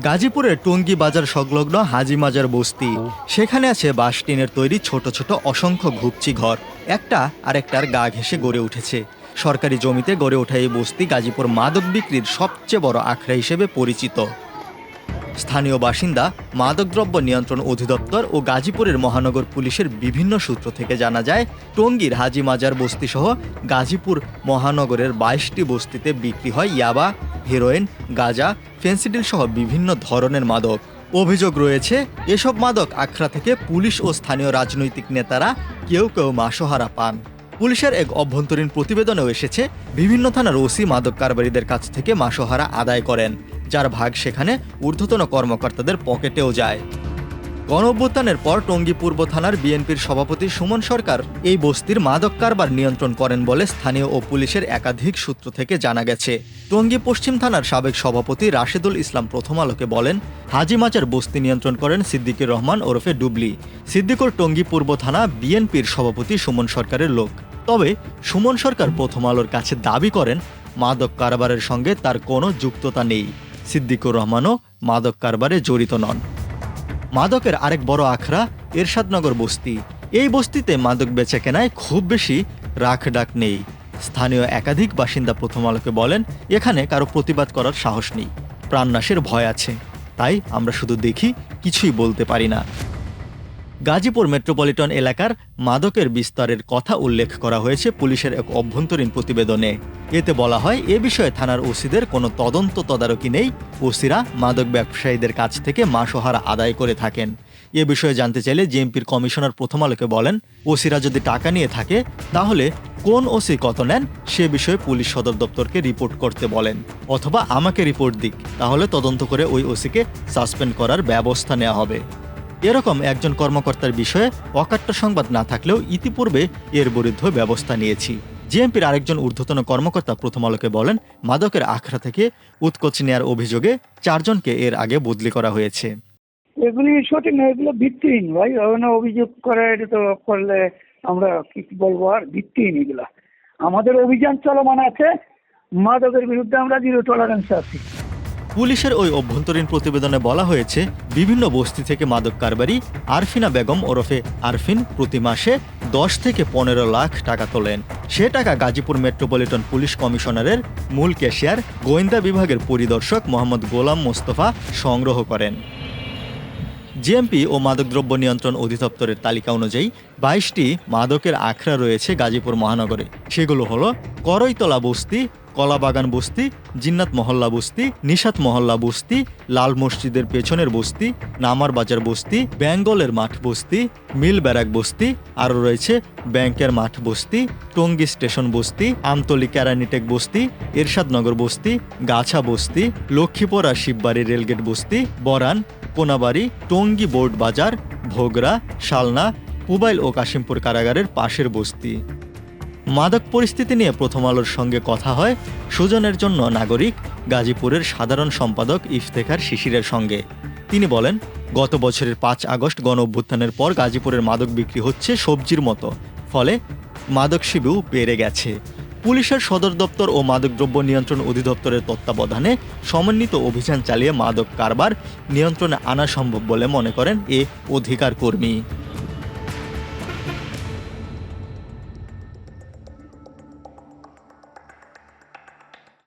গাজীপুরের টঙ্গী বাজার সংলগ্ন হাজি মাজার বস্তি। সেখানে আছে বাঁশ টিনের তৈরি ছোট ছোট অসংখ্য ঘুপচি ঘর। একটা আর একটার গা ঘেঁষে গড়ে উঠেছে। সরকারি জমিতে গড়ে ওঠা এই বস্তি গাজীপুর মাদক বিক্রির সবচেয়ে বড় আখড়া হিসেবে পরিচিত। স্থানীয় বাসিন্দা, মাদকদ্রব্য নিয়ন্ত্রণ অধিদপ্তর ও গাজীপুরের মহানগর পুলিশের বিভিন্ন সূত্র থেকে জানা যায়, টঙ্গীর হাজি মাজার বস্তি সহ গাজীপুর মহানগরের বাইশটি বস্তিতে বিক্রি হয় ইয়াবা, হেরোইন, গাঁজা, ফেন্সিডিল সহ বিভিন্ন ধরনের মাদক। অভিযোগ রয়েছে, এসব মাদক আখড়া থেকে পুলিশ ও স্থানীয় রাজনৈতিক নেতারা কেউ কেউ মাসোহারা পান। পুলিশের এক অভ্যন্তরীণ প্রতিবেদনেও এসেছে, বিভিন্ন থানার ওসি মাদক কারবারিদের কাছ থেকে মাসোহারা আদায় করেন। যার ভাগ সেখানে ঊর্ধ্বতন কর্মকর্তাদের পকেটেও যায়। গণ অভ্যুত্থানের পর টঙ্গী পূর্ব থানার বিএনপির সভাপতি সুমন সরকার এই বস্তির মাদক কারবার নিয়ন্ত্রণ করেন বলে স্থানীয় ও পুলিশের একাধিক সূত্র থেকে জানা গেছে। টঙ্গী পশ্চিম থানার সাবেক সভাপতি রাশেদুল ইসলাম প্রথম আলোকে বলেন, হাজি মাচার বস্তি নিয়ন্ত্রণ করেন সিদ্দিকুর রহমান ওরফে ডুবলি। সিদ্দিকুর টঙ্গী পূর্ব থানা বিএনপির সভাপতি সুমন সরকারের লোক। তবে সুমন সরকার প্রথম আলোর কাছে দাবি করেন, মাদক কারবারের সঙ্গে তার কোনো যুক্ততা নেই। সিদ্দিকুর রহমানও মাদক কারবারে জড়িত নন। মাদকের আরেক বড় আখড়া এরশাদনগর বস্তি। এই বস্তিতে মাদক বেচে কেনায় খুব বেশি রাখ ডাক নেই। স্থানীয় একাধিক বাসিন্দা প্রথম আলোকে বলেন, এখানে কারও প্রতিবাদ করার সাহস নেই। প্রাণনাশের ভয় আছে। তাই আমরা শুধু দেখি, কিছুই বলতে পারি না। গাজীপুর মেট্রোপলিটন এলাকার মাদকের বিস্তারের কথা উল্লেখ করা হয়েছে পুলিশের এক অভ্যন্তরীণ প্রতিবেদনে। এতে বলা হয়, এ বিষয়ে থানার ওসিদের কোনো তদন্ত তদারকি নেই ওসিরা মাদক ব্যবসায়ীদের কাছ থেকে মাসোহারা আদায় করে থাকেন। এ বিষয়ে জানতে চাইলে জেএমপির কমিশনার প্রথম আলোকে বলেন, ওসিরা যদি টাকা নিয়ে থাকে, তাহলে কোন ওসি কত নেন সে বিষয়ে পুলিশ সদর দপ্তরকে রিপোর্ট করতে বলেন। অথবা আমাকে রিপোর্ট দিক, তাহলে তদন্ত করে ওই ওসিকে সাসপেন্ড করার ব্যবস্থা নেওয়া হবে। এরকম একজন কর্মকর্তার বিষয়ে অকাট্য সংবাদ না থাকলেও ইতিপূর্বে এর বিরুদ্ধে ব্যবস্থা নিয়েছি। জেএমপির আরেকজন ঊর্ধ্বতন কর্মকর্তা প্রথম আলোকে বলেন, মাদকের আখড়া থেকে উৎকোচ নেয়ার অভিযোগে চারজনকে এর আগে বদলি করা হয়েছে। এগুলি সঠিক না এগুলো ভিত্তিহীন ভাই। অভিযোগ করে, এটা তো করলে আমরা কি বলব আর? ভিত্তিহীন এগুলা। আমাদের অভিযান চলমান আছে। মাদকের বিরুদ্ধে আমরা জিরো টলারেন্স আছি। পুলিশের ওই অভ্যন্তরীণ প্রতিবেদনে বলা হয়েছে, বিভিন্ন বস্তি থেকে মাদক কারবারি, আরফিনা বেগম ওরফে আরফিন প্রতি মাসে দশ থেকে পনেরো লাখ টাকা তোলেন। সে টাকা গাজীপুর মেট্রোপলিটন পুলিশ কমিশনারের মূল ক্যাশিয়ার গোয়েন্দা বিভাগের পরিদর্শক মোহাম্মদ গোলাম মোস্তফা সংগ্রহ করেন। জিএমপি ও মাদকদ্রব্য নিয়ন্ত্রণ অধিদপ্তরের তালিকা অনুযায়ী বাইশটি মাদকের আখড়া রয়েছে গাজীপুর মহানগরে। সেগুলো হলো করইতলা বস্তি কলাবাগান বস্তি, জিন্নাত মহল্লা বস্তি, নিশাত মহল্লা বস্তি, লাল মসজিদের পেছনের বস্তি, নামার বাজার বস্তি, বেঙ্গলের মাঠ বস্তি, মিল ব্যারাক বস্তি, আরও রয়েছে ব্যাংকের মাঠ বস্তি, টঙ্গী স্টেশন বস্তি, আমতলি ক্যারানিটেক বস্তি, এরশাদনগর বস্তি, গাছা বস্তি লক্ষ্মীপড়া শিববাড়ি রেলগেট বস্তি, বরান, কোনাবাড়ি, টঙ্গী বোর্ড বাজার, ভোগরা, শালনা, পুবাইল ও কাশিমপুর কারাগারের পাশের বস্তি। মাদক পরিস্থিতি নিয়ে প্রথম আলোর সঙ্গে কথা হয় সুজনের জন্য নাগরিক গাজীপুরের সাধারণ সম্পাদক ইফতেখার শিশিরের সঙ্গে। তিনি বলেন, গত বছরের পাঁচ আগস্ট গণ অভ্যুত্থানের পর গাজীপুরের মাদক বিক্রি হচ্ছে সবজির মতো, ফলে মাদক শিবিও বেড়ে গেছে। পুলিশের সদর দপ্তর ও মাদকদ্রব্য নিয়ন্ত্রণ অধিদপ্তরের তত্ত্বাবধানে সমন্বিত অভিযান চালিয়ে মাদক কারবার নিয়ন্ত্রণে আনা সম্ভব বলে মনে করেন এ অধিকার কর্মী